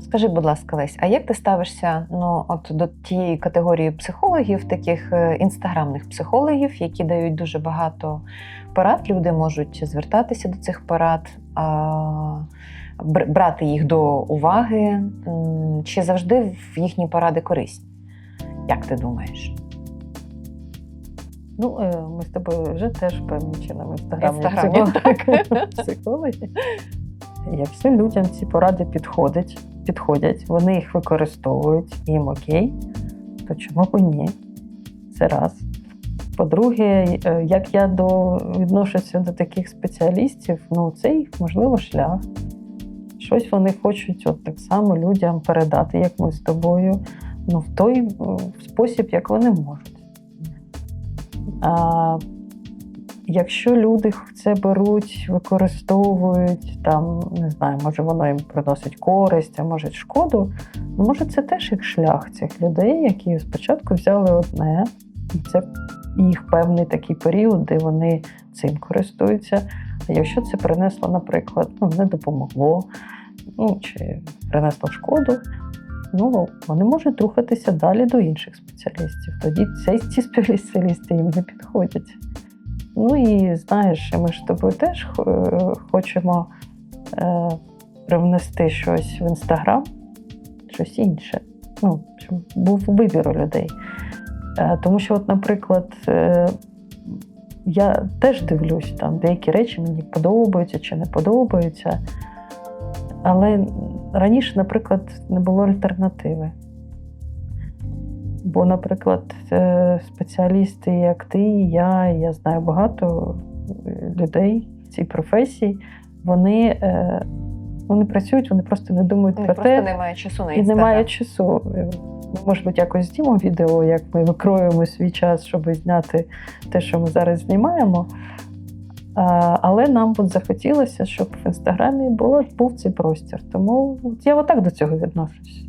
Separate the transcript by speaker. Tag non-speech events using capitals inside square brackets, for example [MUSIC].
Speaker 1: Скажи, будь ласка, Лесь, а як ти ставишся ну, от до тієї категорії психологів, таких е, інстаграмних психологів, які дають дуже багато порад? Люди можуть звертатися до цих порад, а, брати їх до уваги, чи завжди в їхні поради корисні? Як ти думаєш?
Speaker 2: Ну, е, ми з тобою вже теж певним чином інстаграмі
Speaker 1: Інстаграмі,
Speaker 2: психологи. [LAUGHS] психологи. Якщо людям ці поради підходять, підходять, вони їх використовують, їм окей, то чому б ні? Це раз. По-друге, е, як я до, відношуся до таких спеціалістів, ну це їх можливо шлях. Щось вони хочуть от так само людям передати, як ми з тобою, ну, в той е, спосіб, як вони можуть. А якщо люди це беруть, використовують, там, не знаю, може воно їм приносить користь, а може шкоду, може це теж їх шлях цих людей, які спочатку взяли одне, і це їх певний такий період, де вони цим користуються. А якщо це принесло, наприклад, ну, не допомогло, ну, чи принесло шкоду, ну, вони можуть рухатися далі до інших спеціалістів. Тоді ці спеціалісти їм не підходять. Ну і знаєш, ми ж тобою теж е, хочемо е, привнести щось в інстаграм, щось інше. Ну, щоб був вибір у людей. Е, тому що, от, наприклад, е, я теж дивлюсь, там деякі речі мені подобаються чи не подобаються. Але раніше, наприклад, не було альтернативи. Бо, наприклад, е, спеціалісти, як ти, і я, я знаю багато е, людей в цій професії, вони, е, вони працюють, вони просто не думають
Speaker 1: Вони
Speaker 2: про
Speaker 1: просто
Speaker 2: те,
Speaker 1: немає часу на
Speaker 2: і немає часу. Ми, може бути, якось знімемо відео, як ми викроюємо свій час, щоб зняти те, що ми зараз знімаємо. А, але нам от захотілося, щоб в інстаграмі було, був цей простір. Тому от я отак до цього відношусь.